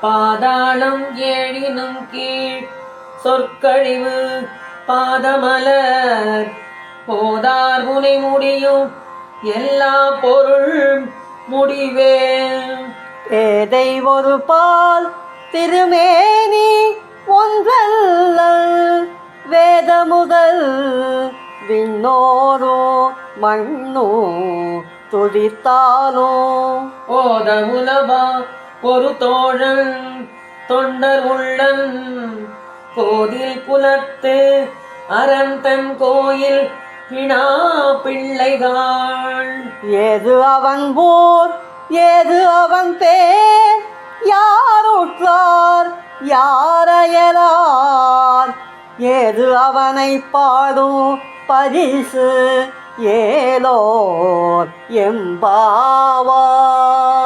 பாதாளம் ஏழினும் கீழ் சொற்கழிவு பாதமலர். போதார் முனை முடியும் எல்லா பொருள் முடிவே. பேதை ஒரு பால் திருமேனி ஒன்றல்ல வேத முதல் விண்ணோரோ மண்ணோ துதித்தானோ ஓதமுலபா ஒரு தோழன் தொண்டர் உள்ளன். கோதில் குலத்து அரந்தன் கோயில் பிணா பிள்ளைகள் ஏது அவன் போர் ஏது அவன் தேர்? பேர் யாருற்றார் யாரையலார் ஏது அவனை பாடும் பரிசு ஏலோர் எம்பாவாய்